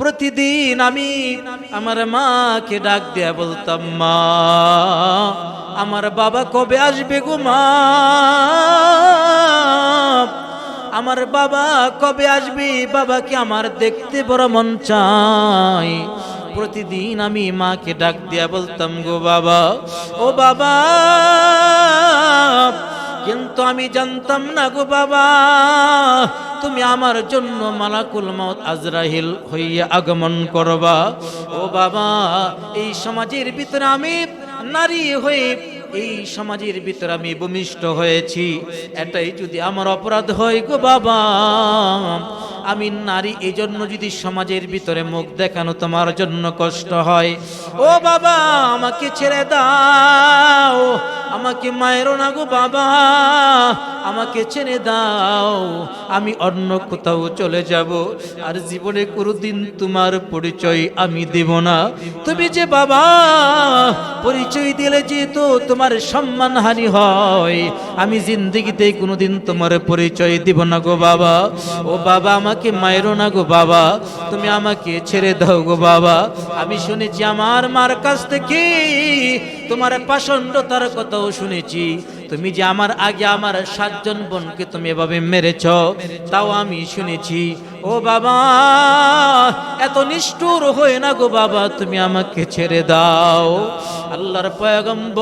প্রতিদিন আমি আমার মাকে ডাক দিয়া বলতাম, মা, আমার বাবা কবে আসবে গো মা? আমার বাবা কবে আসবে? বাবাকে আমার দেখতে বড় মন চাই প্রতিদিন আমি মাকে ডাক দিয়া বলতাম, গো বাবা, ও বাবা কিন্তু আমি জানতাম না গো বাবা, তুমি আমার জন্য মালাকুল মত আজরাহিল হইয়া আগমন করবা। ও বাবা, এই সমাজের ভিতরে আমি নারী হয়ে, এই সমাজের ভিতরে আমি ভূমিষ্ঠ হয়েছি। এটাই যদি আমার অপরাধ হয় গো বাবা, আমি নারী এই জন্য যদি সমাজের ভিতরে মুখ দেখানো তোমার জন্য কষ্ট হয়, ও বাবা, আমাকে ছেড়ে দাও। আমাকে মায়েরও না গো বাবা, আমাকে ছেড়ে দাও, আমি অন্য কোথাও চলে যাব। আর জীবনে কোনোদিন তোমার পরিচয় আমি দেব না। তুমি যে বাবা, পরিচয় দিলে যেহেতু তোমার সম্মান হানি হয়। আমি জিন্দগিতে কোনোদিন তোমার পরিচয় দিব না গো বাবা। ও বাবা, আমাকে মায়েরও না গো বাবা, তুমি আমাকে ছেড়ে দাও গো বাবা। আমি শুনেছি আমার মার কাছ থেকে তোমার পাষণ্ডতার কথাও শুনেছি। তুমি যে আমার আগে আমার সাতজন বোনকে তুমি এভাবে মেরেছ, তাও আমি শুনেছি। ও বাবা, এত নিষ্ঠুর হয়ে না গো বাবা, তুমি আমাকে ছেড়ে দাও। আল্লাহর পয়গম্বর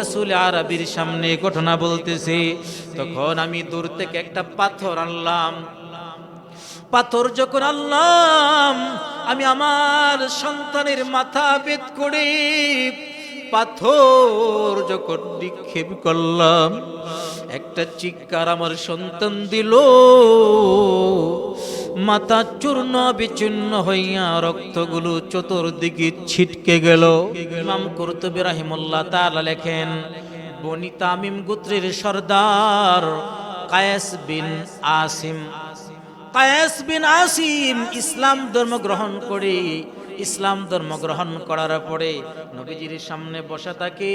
রসুল আরবির সামনে ঘটনা বলতেছে, তখন আমি দূর থেকে একটা পাথর আনলাম। পাথর যখন আনলাম, আমি আমার সন্তানের মাথা বেদ করে পাথর যখন নিক্ষেপ করলাম, একটা চিৎকার আমার সন্তান দিল। মাথা চূর্ণ বিচূর্ণ হইয়া রক্তগুলো চতুর্দিকে ছিটকে গেল। ইমাম কুরতুবী রাহিমুল্লাহ তাআলা লেখেন, বনি তামিম গোত্রের সর্দার কায়েস বিন আসিম। কায়েস বিন আসিম ইসলাম ধর্ম গ্রহণ করে ইসলাম ধর্ম গ্রহণ করার পরে নবীজির সামনে বসা থাকে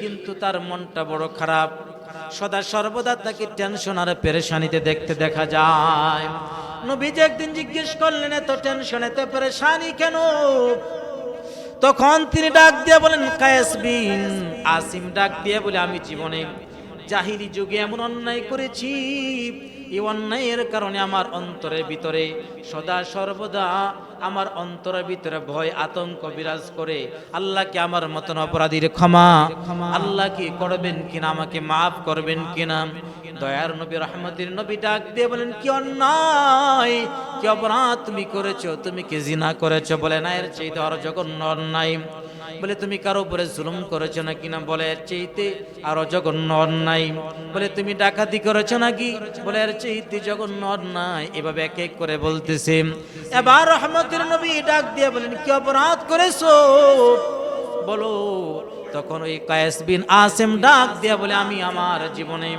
কিন্তু তার মনটা বড় খারাপ। সদা সর্বদা তাকে টেনশন আর পেরেশানিতে দেখতে দেখা যায়। নবীজি একদিন জিজ্ঞেস করলেন, এত টেনশন এত পেরেশানি কেন? তখন তিনি ডাক দিয়ে বলেন, কায়েস বিন আসিম ডাক দিয়ে বলে, আমি জীবনে জাহিলি যুগে এমন অন্যায় করেছি এই অন্যায়ের কারণে আমার অন্তরের ভিতরে সদা সর্বদা আমার অন্তরের ভিতরে ভয়, আতঙ্ক বিরাজ করে। আল্লাহকে আমার মতন অপরাধীর ক্ষমা। আল্লাহ কি করবেন কিনা, আমাকে মাফ করবেন কিনা? দয়ার নবী, রহমতের নবী ডাক দিয়ে বলেন, কি অন্যায়, কি অপরাধ তুমি করেছ, তুমি কি জিনা করেছ? বলে, না, এর চাইতে আরও জঘন্য অন্যায়। বলে, তুমি কারও উপরে জুলুম করেছ নাকি না? বলে, এর চাইতে আরও জঘন্য অন্যায়। বলে, তুমি ডাকাতি করেছ নাকি? বলে, এর চাইতে জঘন্য অন্যায়। এভাবে এক এক করে বলতেছে। এবার রহমতের নবী ডাক দিয়ে বলেন, কি অপরাধ করেছ? বলো, তখন ওই কায়েস বিন আসেম ডাক দিয়া বলে, আমি আমার জীবনে,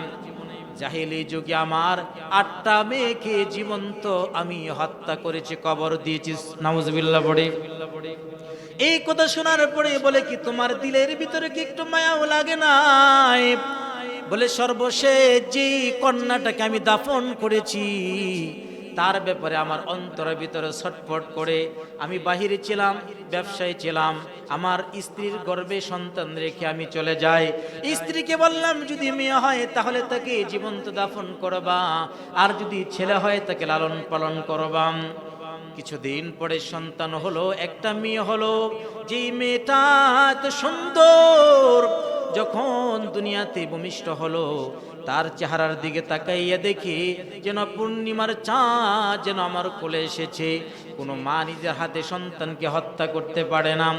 জাহিলি যুগে আমার আটটা মেয়েকে জীবন্ত আমি হত্যা করেছি, কবর দিয়েছি। নাউজুবিল্লাহ পড়ে। এই কথা শোনার পরে বলে কি, তোমার দিলের ভিতরে কি একটু মায়াও লাগে নাই? বলে, সর্বশেষ যে কন্যাটাকে আমি দাফন করেছি, তার ব্যাপারে আমার অন্তরের ভিতরে ছটফট করে আমি বাহিরে ছিলাম, ব্যবসায় ছিলাম। আমার স্ত্রীর গর্ভে সন্তান রেখে আমি চলে যাই। স্ত্রীকে বললাম, যদি মেয়ে হয় তাহলে তাকে জীবন্ত দাফন করবা, আর যদি ছেলে হয় তাকে লালন পালন করবাম কিছুদিন পরে সন্তান হলো, একটা মেয়ে হলো। যে মেয়েটা এত সুন্দর, যখন দুনিয়াতে ভূমিষ্ঠ হলো, তার চেহারার দিকে তাকাইয়া দেখি যেন পূর্ণিমার চাঁদ যেন আমার কোলে এসেছে। কোনো মা নিজের হাতে সন্তানকে হত্যা করতে পারে না।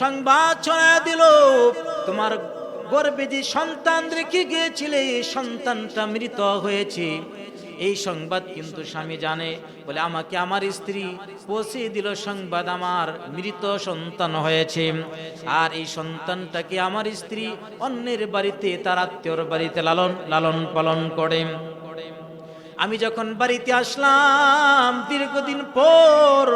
সংবাদ ছড়ায় দিল, তোমার গর্বে যে সন্তান রেখে গিয়েছিলে সন্তানটা মৃত হয়েছে। এই সংবাদ কিন্তু স্বামী জানে, বলে, আমাকে আমার স্ত্রী পৌঁছে দিল সংবাদ আমার। মৃত সন্তান হয়েছে। আর এই সন্তানটাকে আমার স্ত্রী অন্যের বাড়িতে, তার আত্মীয়র বাড়িতে লালন লালন পালন করে। আমি যখন বাড়িতে আসলাম, দীর্ঘদিন পর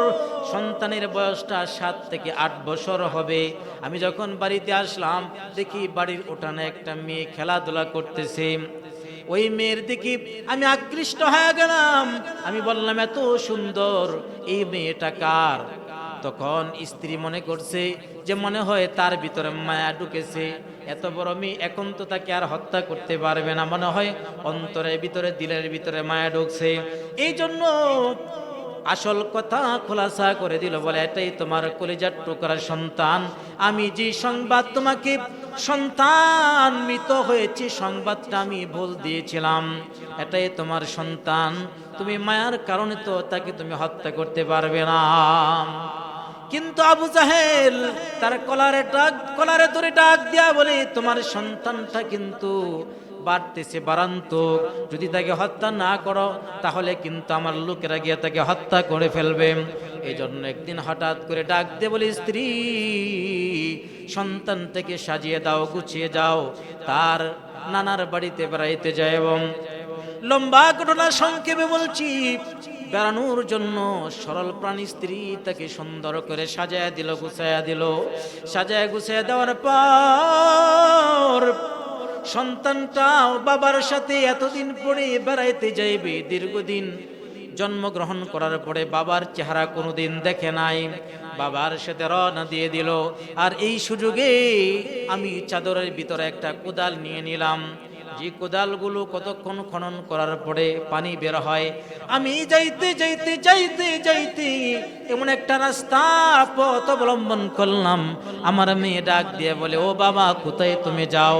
সন্তানের বয়সটা সাত থেকে আট বছর হবে। আমি যখন বাড়িতে আসলাম, দেখি বাড়ির উঠানে একটা মেয়ে খেলাধুলা করতেছে। ওই মেয়ের দিকে আমি আকৃষ্ট হয়ে গেলাম। আমি বললাম, এত সুন্দর, এই মেয়েটা কার? তখন স্ত্রী মনে করছে যে মনে হয় তার ভিতরে মায়া ঢুকেছে। এত বড় মেয়ে, এখন তো তাকে আর হত্যা করতে পারবে না। মনে হয় অন্তরের ভিতরে, দিলের ভিতরে মায়া ঢুকছে। এই জন্য আসল কথা খোলাসা করে দিল, বলে, এটাই তোমার কলেজার টুকরার সন্তান। আমি যে সংবাদ তোমাকে সন্তান মৃত হয়েছে, সংবাদটা আমি ভুল দিয়েছিলাম। এটাই তোমার সন্তান। তুমি মায়ার কারণে তো তাকে তুমি হত্যা করতে পারবে না। কিন্তু আবু জাহেল তার কলারে ডাক, কলারে ধরে ডাক দিয়া বলে, তোমার সন্তানটা কিন্তু বাড়তেছে বারান্ত যদি তাকে হত্যা না করো, তাহলে কিন্তু আমার লোকেরা গিয়ে তাকে হত্যা করে ফেলবে। এই জন্য একদিন হঠাৎ করে ডাক দিয়ে বলে, স্ত্রী সন্তান সন্তানটাকে সাজিয়ে দাও, গুছিয়ে যাও। তার নানার বাড়িতে বেড়াইতে যায় এবং লম্বা ঘটনা সংক্ষেপে বলছি। বেড়ানোর জন্য সরল প্রাণী স্ত্রী তাকে সুন্দর করে সাজায় দিল, গুছায়া দিল। সাজায় গুছায়া দেওয়ার পর সন্তানটাও বাবার সাথে এতদিন পরে বেড়াইতে যাইবে দীর্ঘদিন। জন্মগ্রহণ করার পরে বাবার চেহারা কোনোদিন দেখে নাই। বাবার সাথে রওনা দিয়ে দিল। আর এই সুযোগে আমি চাদরের ভিতরে একটা কোদাল নিয়ে নিলাম। যে কোদালগুলো কতক্ষণ খনন করার পরে পানি বের হয়, আমি যাইতে যাইতে যাইতে যাইতে এমন একটা রাস্তা পথ অবলম্বন করলাম। আমার মেয়ে ডাক দিয়ে বলে, ও বাবা, কোথায় তুমি যাও?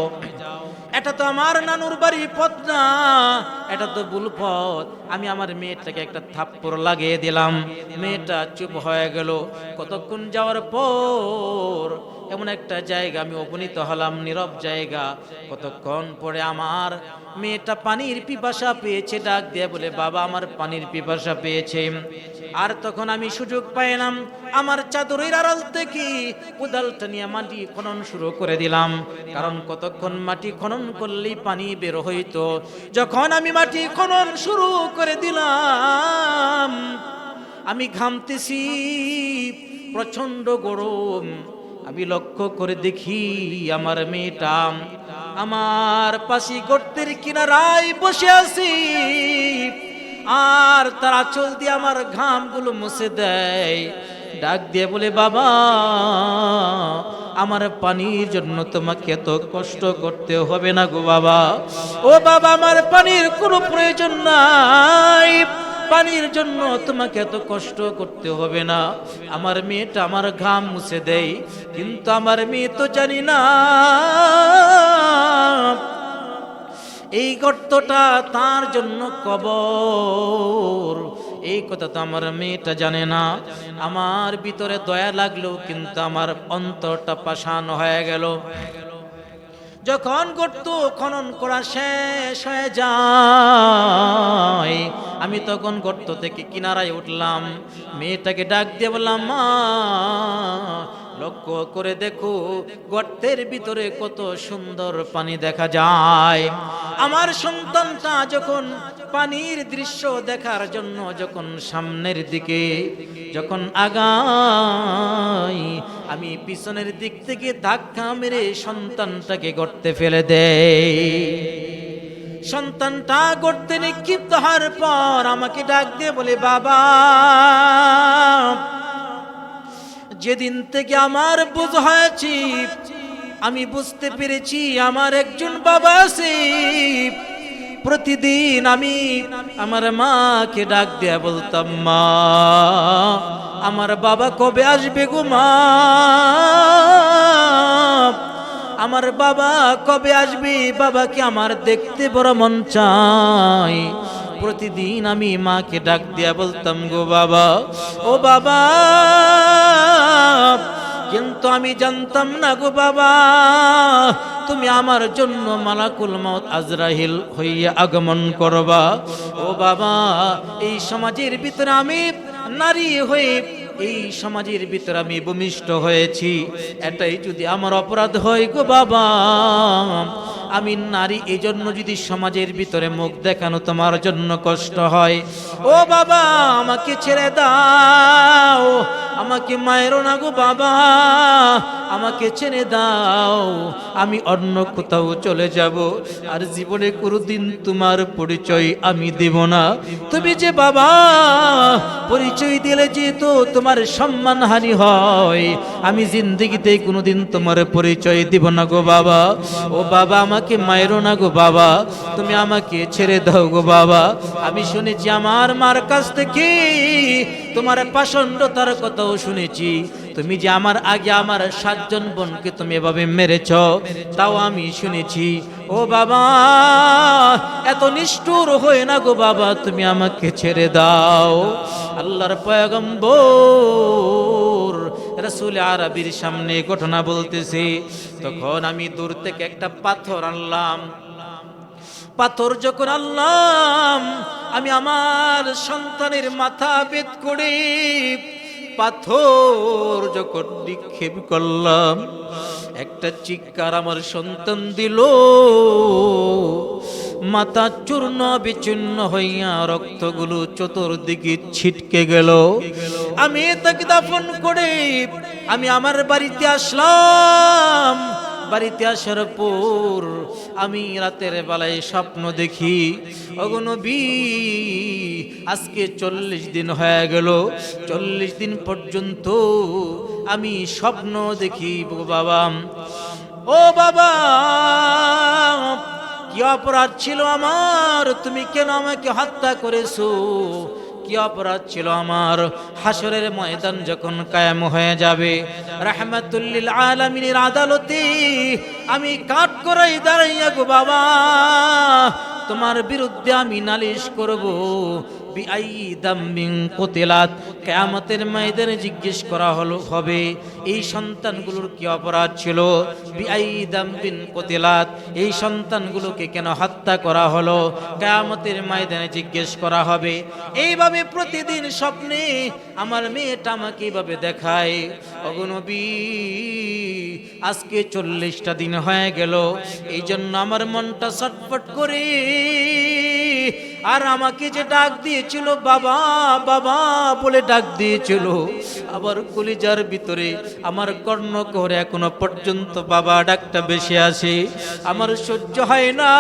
এটা তো আমার নানুর বাড়ি পদ্মা। এটা তো ভুল পথ। আমি আমার মেয়েটাকে একটা থাপ্পড় লাগিয়ে দিলাম। মেয়েটা চুপ হয়ে গেল। কতক্ষণ যাওয়ার পর এমন একটা জায়গা আমি উপনীত হলাম, নীরব জায়গা। কতক্ষণ পরে আমার মেয়েটা পানির পিপাসা পেয়েছে, ডাক দিয়ে বলে, বাবা, আমার পানির পিপাসা পেয়েছে। আর তখন আমি সুযোগ পাইলাম, আমার চাদরের আড়াল থেকে কোদালটা নিয়ে মাটি খনন শুরু করে দিলাম। কারণ কতক্ষণ মাটি খনন করলেই পানি বের হইতো। যখন আমি মাটি খনন শুরু করে দিলাম। আমি ঘামতেছি প্রচণ্ড গরম। আমি লক্ষ্য করে দেখি আমার মেয়েটা আমার পাশি গর্তের কিনারায় বসে আছি। আর তার আঁচল দিয়ে আমার ঘামগুলো মুছে দেয়। ডাক দিয়ে বলে, বাবা, আমার পানির জন্য তোমাকে এত কষ্ট করতে হবে না গো বাবা। ও বাবা, আমার পানির কোনো প্রয়োজন নাই। পানির জন্য তোমাকে এত কষ্ট করতে হবে না। আমার মেয়েটা আমার ঘাম মুছে দেয়, কিন্তু আমার মেয়ে তো জানি না। এই গর্তটা তার জন্য কবর। এই কথা তো আমার মেয়েটা জানে না। আমার ভিতরে দয়া লাগল, কিন্তু আমার অন্তরটা পাশান হয়ে গেল। যখন গর্ত খনন করা শেষ হয়ে যায়, আমি তখন গর্ত থেকে কিনারায় উঠলাম। মেয়েটাকে ডাক দিয়ে বললাম, মা লক্ষ্য করে দেখো গর্তের ভিতরে কত সুন্দর পানি দেখা যায়। আমার সন্তানটা যখন পানির দৃশ্য দেখার জন্য যখন সামনের দিকে যখন আগাই আমি পিছনের দিক থেকে ধাক্কা মেরে সন্তানটাকে গর্তে ফেলে দেই। সন্তানটা গর্তে নিক্ষিপ্ত হওয়ার পর আমাকে ডাক দিয়ে বলে, বাবা যেদিন থেকে আমার বুঝ হয়েছি, আমি বুঝতে পেরেছি আমার একজন বাবা আছে। প্রতিদিন আমি আমার মাকে ডাক দিয়া বলতাম, মা, আমার বাবা কবে আসবে গো মা? আমার বাবা কবে আসবে? বাবাকে আমার দেখতে বড় মন চাই প্রতিদিন আমি মাকে ডাক দিয়া বলতাম, গো বাবা, ও বাবা। কিন্তু আমি জানতাম না, গো বাবা, তুমি আমার জন্য মালাকুল মত আজরাহিল হইয়া আগমন করবা। ও বাবা, এই সমাজের ভিতরে আমি নারী হয়ে, এই সমাজের ভিতরে আমি ভূমিষ্ঠ হয়েছি। এটাই যদি আমার অপরাধ হয়, গো বাবা। আমি নারী এই জন্য যদি সমাজের ভিতরে মুখ দেখানো তোমার জন্য কষ্ট হয়, ও বাবা, আমাকে ছেড়ে দাও, আমাকে মায়েরও না গো বাবা, আমাকে ছেড়ে দাও, আমি অন্য কোথাও চলে যাব, আর জীবনে কোনোদিন তোমার পরিচয় আমি দেব না। তুমি যে বাবা, পরিচয় দিলে যেহেতু তোমার সম্মানহানি হয়, আমি জিন্দগিতে কোনোদিন তোমার পরিচয় দিব না গো বাবা। ও বাবা, আমাকে মায়েরও না গো বাবা, তুমি আমাকে ছেড়ে দাও গো বাবা। আমি শুনেছি আমার মার কাছ থেকে তোমার পাষণ্ডতার কথাও শুনেছি। তুমি যে আমার আগে আমার সাতজন বোনকে তুমি এভাবে মেরেছ, তাও আমি শুনেছি। ও বাবা, এত নিষ্ঠুর হয়ে না গো বাবা, তুমি আমাকে ছেড়ে দাও। আল্লাহর পয়গম্বর রসুল আরবির সামনে ঘটনা বলতেছে, তখন আমি দূর থেকে একটা পাথর আনলাম। পাথর যখন আনলাম, আমি আমার সন্তানের মাথা বেদ করে পাথর যখন নিক্ষেপ করলাম, একটা চিৎকার আমার সন্তান দিল। মাথা চূর্ণ বিচূর্ণ হইয়া রক্তগুলো চতুর্দিকে ছিটকে গেল। আমি তাকে দাফন করে আমি আমার বাড়িতে আসলাম। বাড়িতে আসার পর আমি রাতের বেলায় স্বপ্ন দেখি। অগনবী আজকে চল্লিশ দিন হয়ে গেল। চল্লিশ দিন পর্যন্ত আমি স্বপ্ন দেখি বাবা। ও বাবা, কি অপরাধ ছিল আমার? তুমি কেন আমাকে হত্যা করেছ? কি অপরাধ ছিল আমার? হাসরের ময়দান যখন কায়েম হয়ে যাবে রাহমাতুল্লিল আলামিনের আদালতে আমি কাঠ করাই দাঁড়াইয়া গো বাবা, তোমার বিরুদ্ধে আমি নালিশ করব। বিআই দাম্বিং কোতেলাত। কেয়ামতের ময়দানে জিজ্ঞেস করা হলো, হবে, এই সন্তানগুলোর কি অপরাধ ছিল? বিআই দাম্বিন কোতেলাত, এই সন্তানগুলোকে কেন হত্যা করা হলো? কেয়ামতের ময়দানে জিজ্ঞেস করা হবে, এইভাবে প্রতিদিন স্বপ্নে আমার মেয়েটা আমাকে এইভাবে দেখায়। অগনবী আজকে চল্লিশটা দিন হয়ে গেল এই জন্য আমার মনটা ছটফট করে আর আমাকে যে ডাক দিয়েছিল, বাবা বাবা বলে ডাক দিয়েছিল। আবার কলিজার ভিতরে আমার কর্ণ করে এখনও পর্যন্ত, বাবা, ডাকটা বেশি আসে। আমার সহ্য হয় না।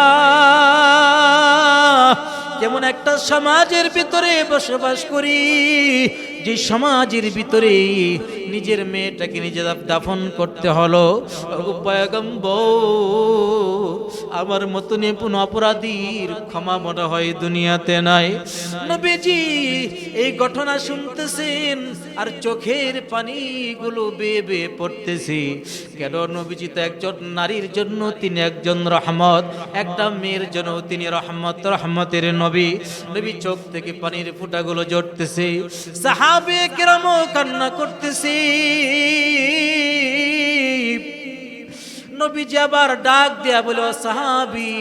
যেমন একটা সমাজের ভিতরে বসবাস করি, যে সমাজের ভিতরে নিজের মেয়েটাকে নিজে দাফন করতে হলো। আমার মতো নিপুণ অপরাধীর ক্ষমা মনে হয় দুনিয়াতে নাই। নবীজি, এই ঘটনা শুনতেছেন আর চোখের পানিগুলো বেয়ে বেয়ে পড়তেছে। কেন নবীজি তো একজন নারীর জন্য তিনি একজন রহমত, একটা মেয়ের জন্য তিনি রহমত, রহমতের নবী। নবী নবী চোখ থেকে পানির ফুটাগুলো জড়তেছে, সাহাবে কেরাম কান্না করতেছে। যে আবার ডাক দেয়া বলো সাহাবি,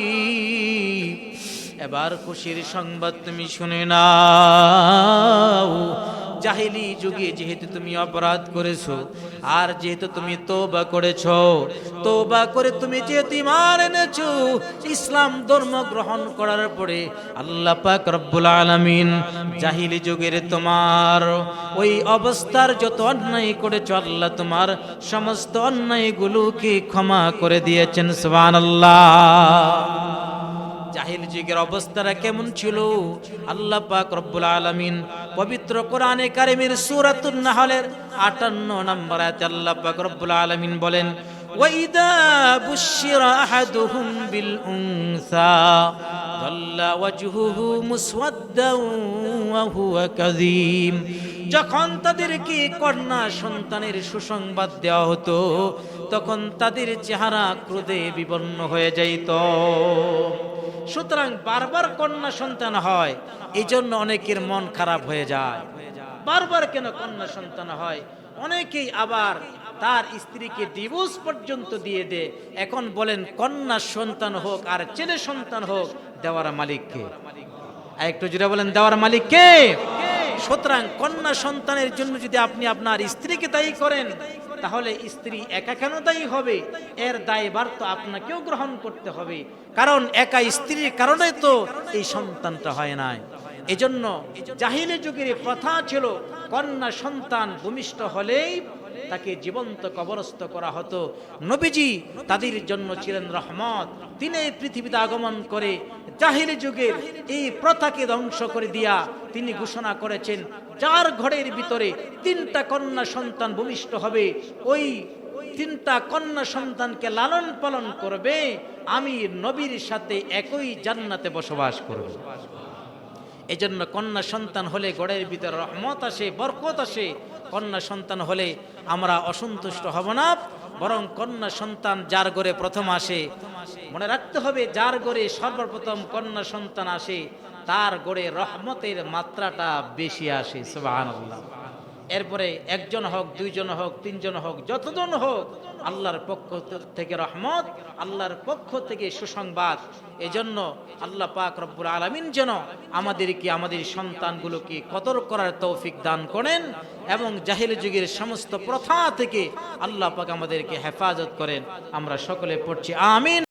এবার খুশির সংবাদ তুমি শুনে নাও। জাহিলি যুগে যেহেতু তুমি অপরাধ করেছ, আর যেহেতু তুমি তোবা করেছ তোবা করে তুমি যেহেতু ইমান এনেছো, ইসলাম ধর্ম গ্রহণ করার পরে আল্লাহ পাক রব্বুল আলামিন জাহিলি যুগের তোমার ওই অবস্থার যত অন্যায় করেছ, আল্লাহ তোমার সমস্ত অন্যায়গুলোকে ক্ষমা করে দিয়েছেন, সুবহানাল্লাহ। জাহিল যুগের অবস্থাটা কেমন ছিল আল্লাহ পাক রব্বুল আলামিন পবিত্র কোরআনে কারিমের সূরাতুন নাহলের 58 নম্বর আয়াতে আল্লাহ পাক রব্বুল আলামিন বলেন ওয়াইদা বুশিরা আহাদুহুম বিল উনসা ظل وجهه مسودا وهو كظيم যখন তাদেরকে কন্যা সন্তানের সুসংবাদ দেওয়া হতো তখন তাদের চেহারা ক্রোধে বিবর্ণ হয়ে যাইত সুতরাং বারবার কন্যা সন্তান হয় এই জন্য অনেকের মন খারাপ হয়ে যায়। বারবার কেন কন্যা সন্তান হয়? অনেকেই আবার তার স্ত্রীকে ডিভোর্স পর্যন্ত দিয়ে দে এখন বলেন, কন্যা সন্তান হোক আর ছেলে সন্তান হোক, দেওয়ার মালিককে একটু জুড়ে বলেন, দেওয়ার মালিক কে? সুতরাং কন্যা সন্তানের জন্য যদি আপনি আপনার স্ত্রীকে দায়ী করেন তাহলে স্ত্রী একা কেন দায়ী হবে। এর দায়ভার তো আপনাকেও গ্রহণ করতে হবে। কারণ একা স্ত্রীর কারণে তো এই সন্তানটা হয় নাই। এজন্য জাহিলি যুগের প্রথা ছিল, কন্যা সন্তান ভূমিষ্ঠ হলেই তাকে জীবন্ত কবরস্থ করা হতো। নবীজি তাদের জন্য ছিলেন রহমত। তিনি পৃথিবীতে আগমন করে জাহিলি যুগের এই প্রথাকে ধ্বংস করে দিয়া তিনি ঘোষণা করেছেন, যার ঘরের ভিতরে তিনটা কন্যা সন্তান ভূমিষ্ঠ হবে, ওই তিনটা কন্যা সন্তানকে লালন পালন করবে, আমি নবীর সাথে একই জান্নাতে বসবাস করব। এজন্য কন্যা সন্তান হলে গড়ের ভিতরে রহমত আসে, বরকত আসে, কন্যা সন্তান হলে আমরা অসন্তুষ্ট হব না। বরং কন্যা সন্তান যার গড়ে প্রথম আসে, মনে রাখতে হবে যার গড়ে সর্বপ্রথম কন্যা সন্তান আসে, তার গড়ে রহমতের মাত্রাটা বেশি আসে, সুবহানাল্লাহ। এরপরে একজন হোক, দুইজন হোক, তিনজন হোক, যতজন হোক, আল্লাহর পক্ষ থেকে রহমত, আল্লাহর পক্ষ থেকে সুসংবাদ। এজন্য আল্লাহ পাক রব্বুল আলমিন যেন আমাদেরকে, আমাদের সন্তানগুলোকে কদর করার তৌফিক দান করেন এবং জাহিল যুগের সমস্ত প্রথা থেকে আল্লাহ পাক আমাদেরকে হেফাজত করেন। আমরা সকলে পড়ছি, আমিন।